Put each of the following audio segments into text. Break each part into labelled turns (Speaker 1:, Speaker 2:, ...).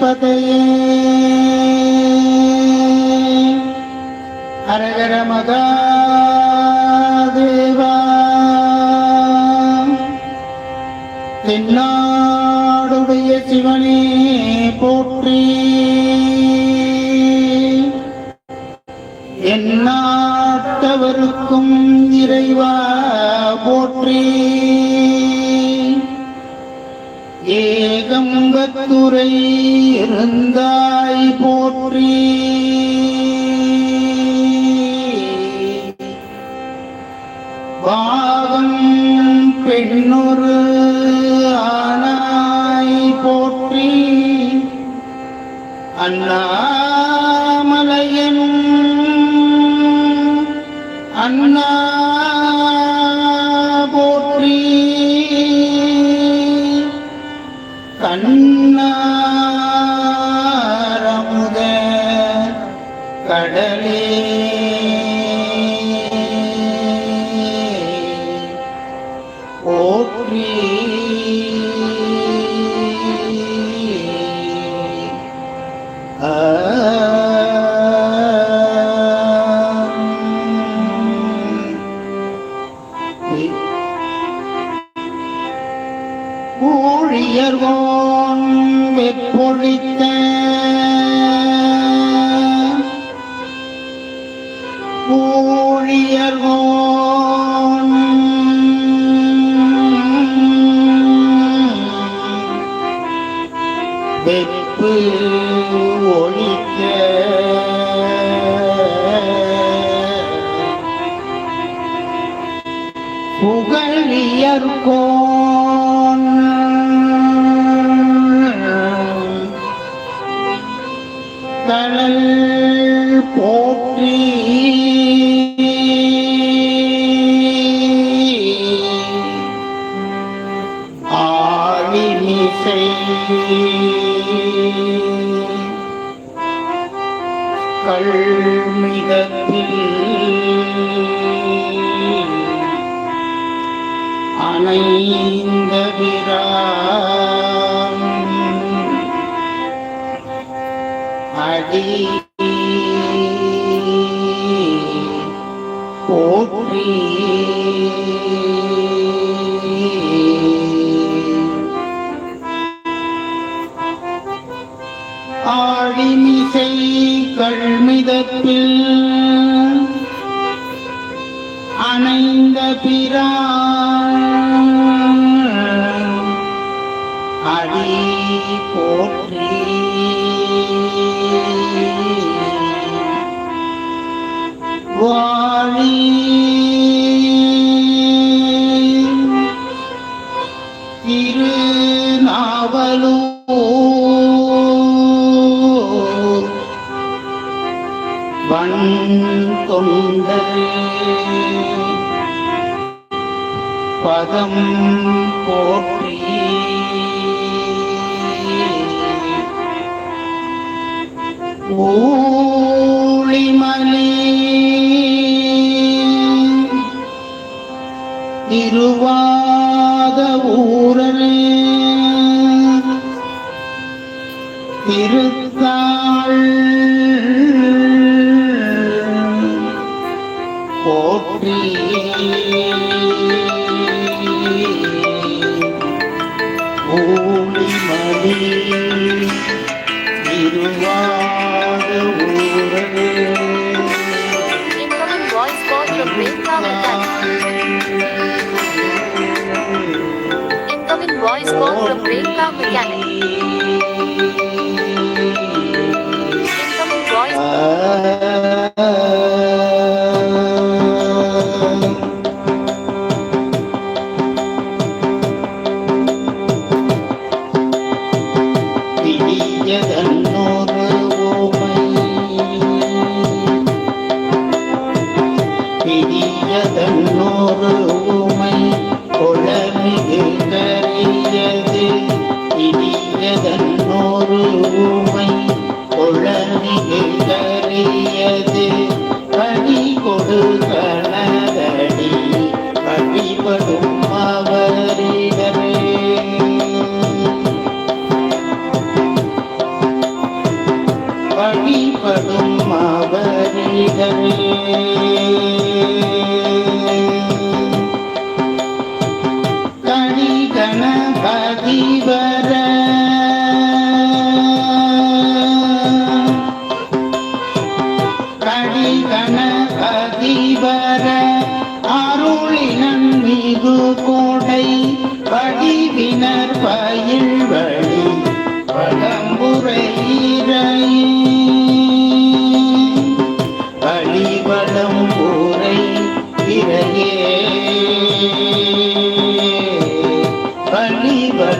Speaker 1: பதையே ஹரஹர மகாதேவா. தென்னாடுடைய சிவனே போற்றி. எந்நாட்டவருக்கும் இறைவா போற்றி. ஏகம்பத்துரை இருந்தாய் போற்றி. பாகம் பெண்ணொரு ஆனாய் போற்றி. அண்ணா கண் ஊழியர்வோன் வெப்பொழித்த. ஊழியர்வோன் வெப்பு ஒழிக்க. புகழியர்கோன். கடல் போற்றி ஆழிமிசை அடி போற்றி. ஆழிமிசை கள்மிதத்தில் அணைந்த பிரான் வன் தொண்டர் பதம் போற்றி ஊழிமலி திருவாத ஊரலே திருத்தாள்
Speaker 2: voice call from Rekha Mechanic.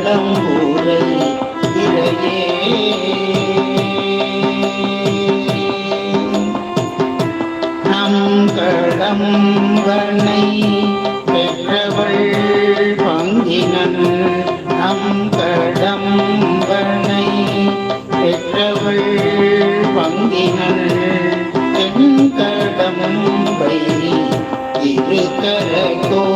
Speaker 1: வழிவளம் ஊரை இறையே நம் கடம்பனை பெற்றவள் பங்கினன். நம் கடம்பனை பெற்றவள் பங்கினன். தென் கடம்பை இரு கரகோ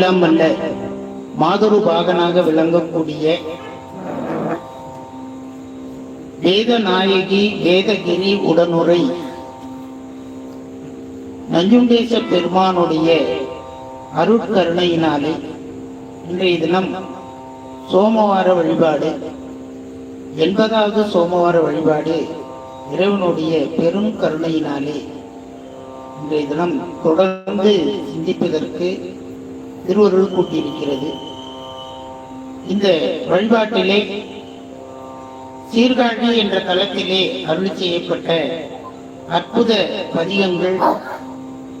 Speaker 1: எல்லாம் வல்ல மாதுரு பாகனாக விளங்கக்கூடிய வேதநாயகி வேதகிரி உடனுரை நஞ்சுண்டேச பெருமானுடைய அருட்கருணையினாலே இன்றைய தினம் சோமவார வழிபாடு எண்பதாவது சோமவார வழிபாடு இறைவனுடைய பெரும் கருணையினாலே இன்றைய தினம் தொடர்ந்து சிந்திப்பதற்கு திருவருள் கூட்டியிருக்கிறது. இந்த வழிபாட்டிலே சீர்காழி என்ற தளத்திலே அருள் செய்யப்பட்ட அற்புத பதிகங்கள்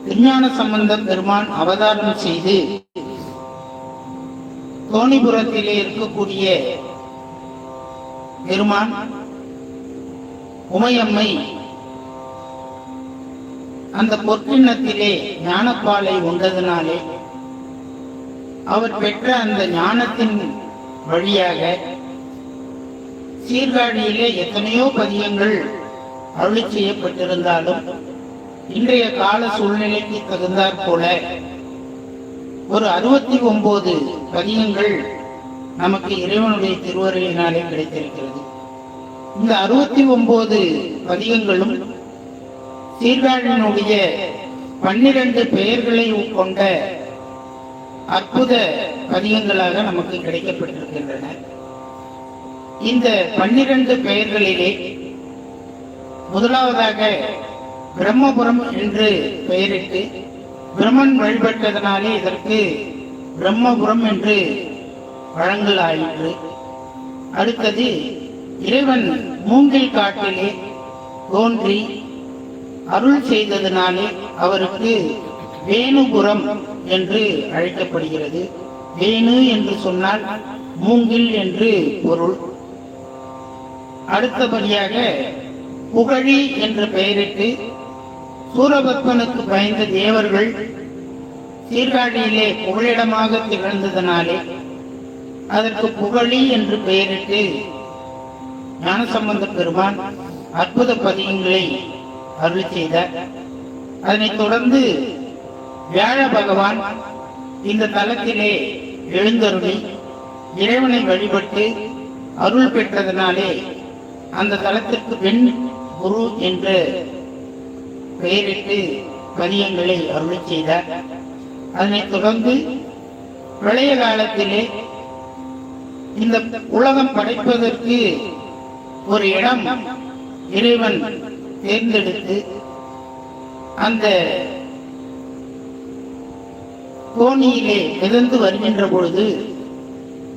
Speaker 1: விஞ்ஞான சம்பந்தம் பெருமான் அவதாரம் செய்து தோணிபுரத்திலே இருக்கக்கூடிய பெருமான் உமையம்மை அந்த பொற்கிண்ணத்திலே ஞானப்பாலை உண்டதினாலே அவர் பெற்ற அந்த ஞானத்தின் வழியாக சீர்காழியிலே எத்தனையோ பதியங்கள் அருளி செய்யப்பட்டிருந்தாலும் இன்றைய கால சூழ்நிலைக்கு தகுந்தாற் போல ஒரு அறுபத்தி ஒன்பது பதியங்கள் நமக்கு இறைவனுடைய திருவருளினாலே கிடைத்திருக்கிறது. இந்த அறுபத்தி ஒன்பது பதியங்களும் சீர்காழியினுடைய பன்னிரண்டு பெயர்களை கொண்ட அற்புத பதிகங்களாக நமக்கு கிடைக்கப்பட்டிருக்கின்றன. இந்த பன்னிரண்டு பெயர்களிலே முதலாவதாக பிரம்மபுரம் என்று பெயரிட்டு பிரம்மன் வழிபட்டதனாலே இதற்கு பிரம்மபுரம் என்று வழங்கலாயிற்று அடுத்தது இறைவன் மூங்கில் காட்டிலே தோன்றி அருள் செய்ததினாலே அவருக்கு வேணுபுரம் என்று அழைக்கப்படுகிறது. வேணு என்று சொன்னால் மூங்கில் என்று பொருள். அடுத்தபடியாக புகழி என்று பெயரிட்டு சூரபத்மனுக்கு பயந்த தேவர்கள் சீர்காழியிலே புகழிடமாக திகழ்ந்ததனாலே அதற்கு புகழி என்று பெயரிட்டு ஞானசம்பந்த பெருமான் அற்புத பதியங்களை அருள் செய்தார். அதனைத் தொடர்ந்து வியாழ பகவான் இந்த தலத்திலே எழுந்தருளி இறைவனை வழிபட்டு அருள் பெற்றதனாலே அந்த தலத்திற்கு பெண் குரு என்று பெயரிட்டு பதியங்களை அருள் செய்தார். அதனைத் தொடர்ந்து பிரளைய காலத்திலே இந்த உலகம் படைப்பதற்கு ஒரு இடம் இறைவன் தேர்ந்தெடுத்து அந்த கோணியிலே மிதந்து வருகின்ற பொழுது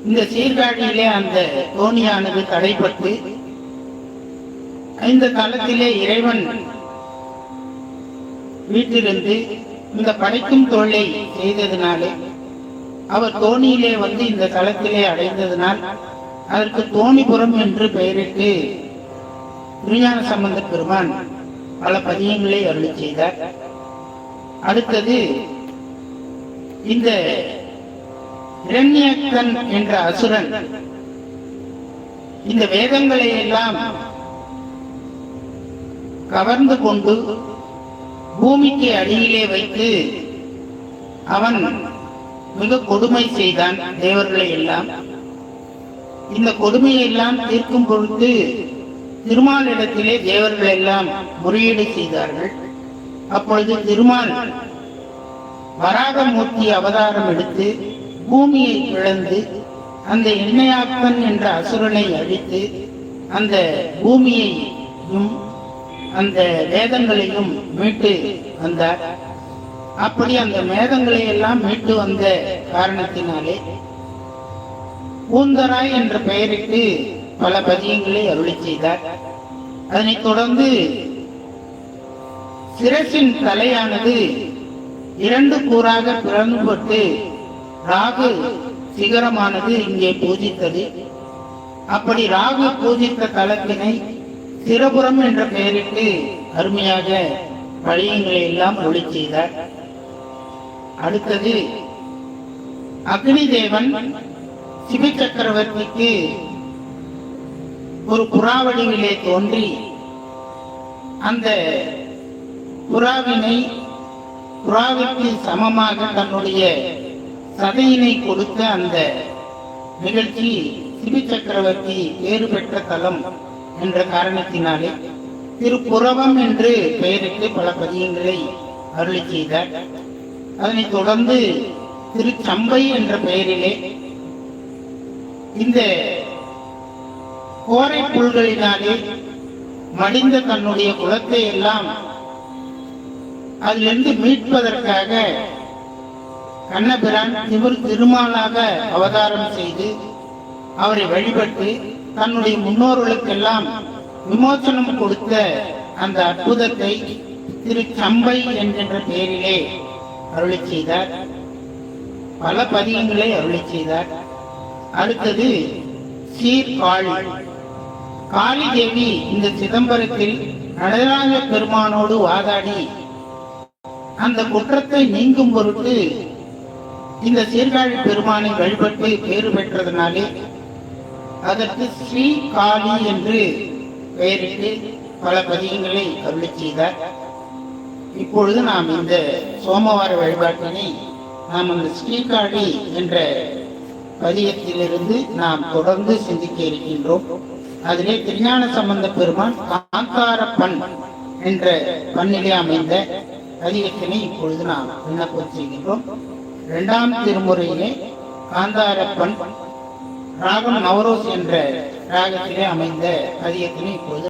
Speaker 1: இந்த சீர்காழியிலே அந்த தோணியானது தடைப்பட்டு இந்த தளத்திலே இறைவன் வீட்டிலிருந்து இந்த படைக்கும் தொழிலை செய்ததினாலே அவர் தோணியிலே வந்து இந்த தளத்திலே அடைந்ததினால் அதற்கு தோணிபுரம் என்று பெயரிட்டு திருஞான சம்பந்த பெருமான் பல பதியங்களை அருளி செய்தார். அடுத்தது இந்த இரண்யக்கன் என்ற அசுரன் இந்த வேதங்களை எல்லாம் கவர்ந்து கொண்டு பூமிக்கு அடியிலே வைத்து அவன் மிக கொடுமை செய்தான் தேவர்களை எல்லாம். இந்த கொடுமையை எல்லாம் தீர்க்கும் பொழுது திருமாலிடத்திலே தேவர்கள் எல்லாம் முறையீடு செய்தார்கள். அப்பொழுது திருமால் வராகமூர்த்தி அவதாரம் எடுத்து பூமியை பிளந்து அந்த எண்ணெயாக்கன் என்ற அசுரனை அழித்து அந்த பூமியையும் அந்த வேதங்களையும் மீட்டு வந்தார். அப்படி அந்த மேதங்களை எல்லாம் மீட்டு வந்த காரணத்தினாலே பூந்தராய் என்ற பெயரிட்டு பல பதியங்களை அருளி செய்தார். அதனைத் தொடர்ந்து சிரசின் தலையானது இரண்டு கூறாக பிளவுபட்டு ராகு சிகரமானது இங்கே பூஜித்தது. அப்படி ராகு பூஜித்த தலத்தினை சிரபுரம் என்ற பெயரிட்டு அருமையாக வழியங்களை எல்லாம் ஒளி செய்தார். அடுத்தது அக்னி தேவன் சிவ சக்கரவர்த்திக்கு ஒரு புறாவடிவிலே தோன்றி அந்த புறாவினை புறாவிற்கு சமமாக தன்னுடைய சதையினை கொடுத்த அந்த நிகழ்ச்சி சிபி சக்கரவர்த்தி வேறு பெற்ற தலம் என்ற காரணத்தினாலே திருப்புறவம் என்று பெயரிட்டு பல பதியங்களை அருளி செய்தார். அதனைத் தொடர்ந்து திருச்சம்பை என்ற பெயரிலே இந்த கோரை புல்களினாலே மடிந்த தன்னுடைய குலத்தை எல்லாம் அதிலிருந்து மீட்பதற்காக கண்ணபிரான் இவர் திருமாலாக அவதாரம் செய்து அவரை வழிபட்டு தன்னுடைய முன்னோர்களுக்கெல்லாம் விமோசனம் கொடுத்த அந்த அற்புதத்தை திரு சம்பை என்கின்ற பெயரிலே அருளி செய்தார். பல பதியங்களை அருளி செய்தார். அடுத்தது சீர்காழி காளி. தேவி இந்த சிதம்பரத்தில் நடராஜ பெருமானோடு வாதாடி அந்த குற்றத்தை நீங்கும் பொருட்டு இந்த சீர்காழி பெருமானை வழிபட்டு பேறு பெற்றதனாலே அதற்கு ஸ்ரீ காளி என்று பெயரிட்டு பல பதிகங்களை அருளி செய்தார். இப்பொழுது நாம் இந்த சோமவார வழிபாட்டினை நாம் அந்த ஸ்ரீகாழி என்ற பதியத்திலிருந்து நாம் தொடர்ந்து சிந்திக்க இருக்கின்றோம். அதிலே திருஞான சம்பந்த பெருமான் காந்தார பண் என்ற பண்ணிலே அமைந்த பதியத்தினை இப்பொழுது நாம் விண்ணப்பம் செய்கின்றோம். இரண்டாம் திருமுறையிலே காந்தாரப்பன் ராகம் நவரோஸ் என்ற ராகத்திலே அமைந்த கதியத்தினை இப்போது